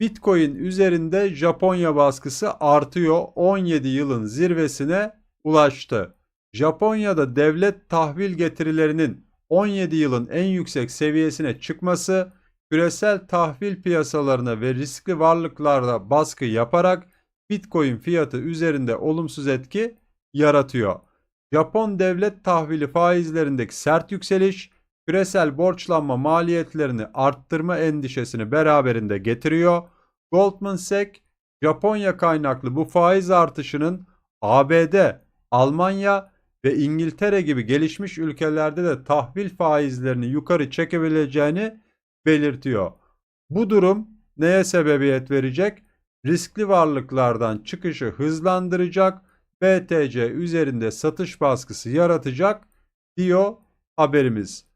Bitcoin üzerinde Japonya baskısı artıyor. 17 yılın zirvesine ulaştı. Japonya'da devlet tahvil getirilerinin 17 yılın en yüksek seviyesine çıkması küresel tahvil piyasalarına ve riskli varlıklarda baskı yaparak Bitcoin fiyatı üzerinde olumsuz etki yaratıyor. Japon devlet tahvili faizlerindeki sert yükseliş küresel borçlanma maliyetlerini arttırma endişesini beraberinde getiriyor. Goldman Sachs, Japonya kaynaklı bu faiz artışının ABD, Almanya ve İngiltere gibi gelişmiş ülkelerde de tahvil faizlerini yukarı çekebileceğini belirtiyor. Bu durum neye sebebiyet verecek? Riskli varlıklardan çıkışı hızlandıracak, BTC üzerinde satış baskısı yaratacak diyor haberimiz.